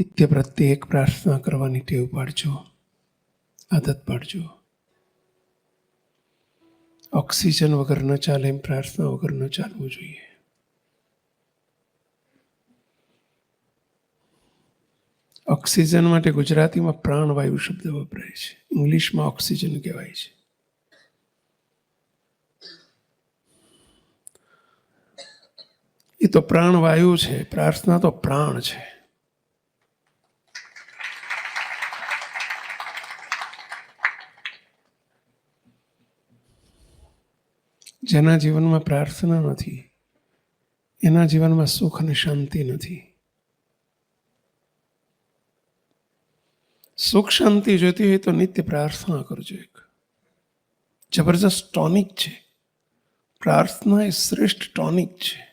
નિત્ય પ્રત્યેક પ્રાર્થના કરવાની ટેવ પાડજો. આદત પાડજો. ઓક્સિજન વગર ન ચાલે એમ પ્રાર્થના વગર ન ચાલવું જોઈએ. ઓક્સિજન માટે ગુજરાતીમાં પ્રાણવાયુ શબ્દ વપરાય છે. ઇંગ્લિશમાં ઓક્સિજન કહેવાય છે. એ તો પ્રાણવાયુ છે. પ્રાર્થના તો પ્રાણ છે. જેના જીવનમાં પ્રાર્થના નથી, એના જીવનમાં સુખ અને શાંતિ નથી. સુખ શાંતિ જોઈતી હોય તો નિત્ય પ્રાર્થના કરજો એક. જબરજસ્ત ટોનિક છે. પ્રાર્થના એ શ્રેષ્ઠ ટોનિક છે.